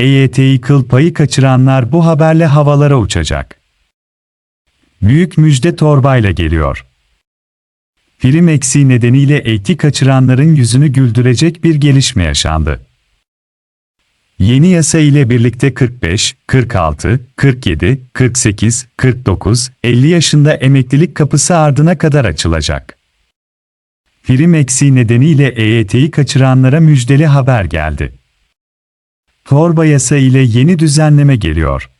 EYT'yi kıl payı kaçıranlar bu haberle havalara uçacak. Büyük müjde torbayla geliyor. Prim eksiği nedeniyle EYT kaçıranların yüzünü güldürecek bir gelişme yaşandı. Yeni yasa ile birlikte 45, 46, 47, 48, 49, 50 yaşında emeklilik kapısı ardına kadar açılacak. Prim eksiği nedeniyle EYT'yi kaçıranlara müjdeli haber geldi. Torba yasa ile yeni düzenleme geliyor.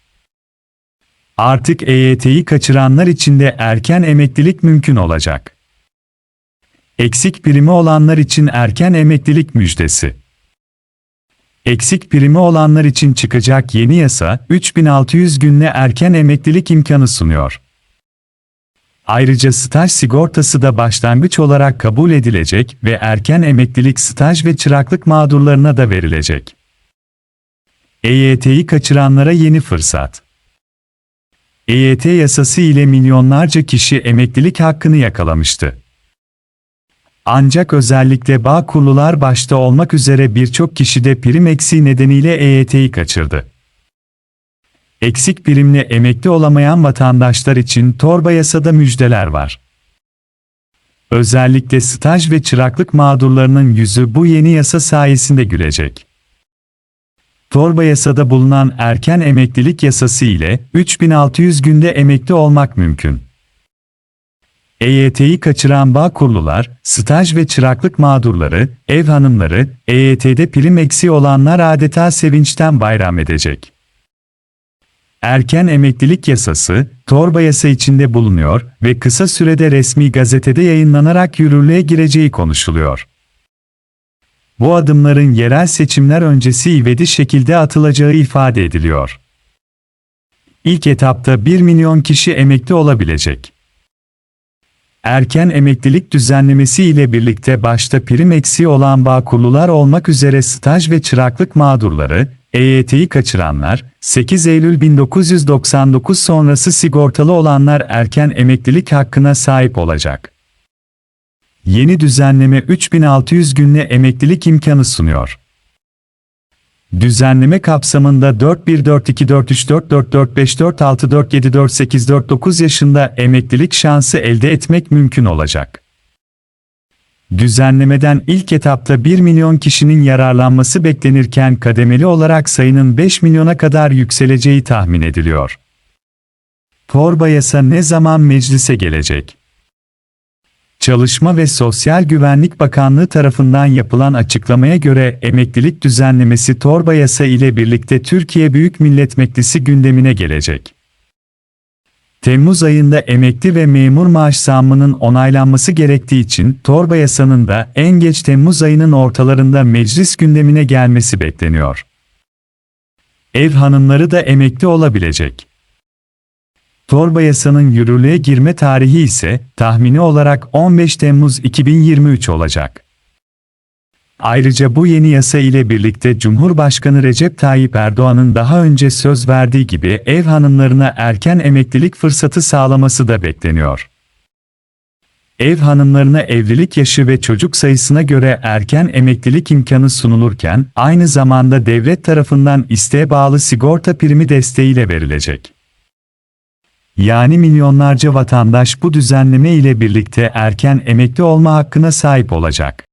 Artık EYT'yi kaçıranlar için de erken emeklilik mümkün olacak. Eksik primi olanlar için erken emeklilik müjdesi. Eksik primi olanlar için çıkacak yeni yasa, 3600 günle erken emeklilik imkanı sunuyor. Ayrıca staj sigortası da başlangıç olarak kabul edilecek ve erken emeklilik staj ve çıraklık mağdurlarına da verilecek. EYT'yi kaçıranlara yeni fırsat. EYT yasası ile milyonlarca kişi emeklilik hakkını yakalamıştı. Ancak özellikle bağ kurulular başta olmak üzere birçok kişi de prim eksiği nedeniyle EYT'yi kaçırdı. Eksik primle emekli olamayan vatandaşlar için torba yasada müjdeler var. Özellikle staj ve çıraklık mağdurlarının yüzü bu yeni yasa sayesinde gülecek. Torba yasada bulunan erken emeklilik yasası ile 3600 günde emekli olmak mümkün. EYT'yi kaçıran bağ kurulular, staj ve çıraklık mağdurları, ev hanımları, EYT'de prim eksiği olanlar adeta sevinçten bayram edecek. Erken emeklilik yasası, torba yasa içinde bulunuyor ve kısa sürede resmi gazetede yayınlanarak yürürlüğe gireceği konuşuluyor. Bu adımların yerel seçimler öncesi ivedi şekilde atılacağı ifade ediliyor. İlk etapta 1 milyon kişi emekli olabilecek. Erken emeklilik düzenlemesi ile birlikte başta prim eksiği olan bağkurlular olmak üzere staj ve çıraklık mağdurları, EYT'yi kaçıranlar, 8 Eylül 1999 sonrası sigortalı olanlar erken emeklilik hakkına sahip olacak. Yeni düzenleme 3600 günle emeklilik imkanı sunuyor. Düzenleme kapsamında 4142434445464747479 yaşında emeklilik şansı elde etmek mümkün olacak. Düzenlemeden ilk etapta 1 milyon kişinin yararlanması beklenirken kademeli olarak sayının 5 milyona kadar yükseleceği tahmin ediliyor. Torba yasa ne zaman meclise gelecek? Çalışma ve Sosyal Güvenlik Bakanlığı tarafından yapılan açıklamaya göre emeklilik düzenlemesi torba yasa ile birlikte Türkiye Büyük Millet Meclisi gündemine gelecek. Temmuz ayında emekli ve memur maaş zammının onaylanması gerektiği için torba yasanın da en geç Temmuz ayının ortalarında meclis gündemine gelmesi bekleniyor. Ev hanımları da emekli olabilecek. Torba yasanın yürürlüğe girme tarihi ise tahmini olarak 15 Temmuz 2023 olacak. Ayrıca bu yeni yasa ile birlikte Cumhurbaşkanı Recep Tayyip Erdoğan'ın daha önce söz verdiği gibi ev hanımlarına erken emeklilik fırsatı sağlaması da bekleniyor. Ev hanımlarına evlilik yaşı ve çocuk sayısına göre erken emeklilik imkanı sunulurken, aynı zamanda devlet tarafından isteğe bağlı sigorta primi desteğiyle verilecek. Yani milyonlarca vatandaş bu düzenleme ile birlikte erken emekli olma hakkına sahip olacak.